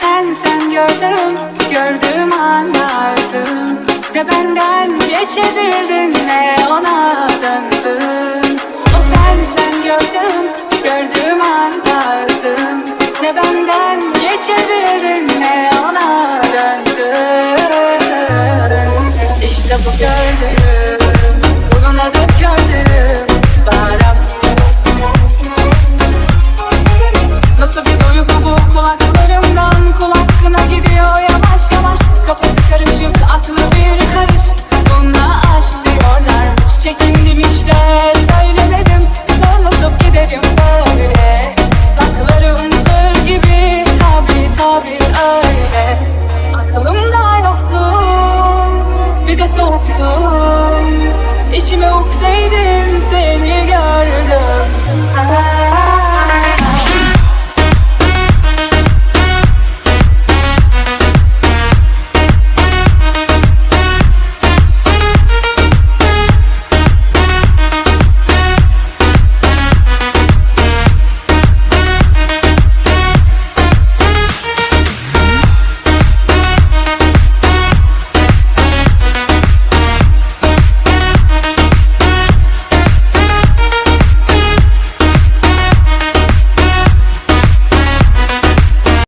sen sen gördüm Gördüğüm anda öldüm Ne benden geçebildin ne ona döndün. O sen sen gördüm Gördüğüm anda öldüm Ne benden geçebildin ne ona döndün. İşte bu gördüğüm Bunun adı gördüğüm Baram Nasıl bir aklı bir karış Buna aşk diyorlarmış Çekindim işte söylemedim Unutup giderim böyle. Saklarım sır gibi Tabi tabi öyle. Aklımda yoktu Bir de soğuktu. İçime ukdeydi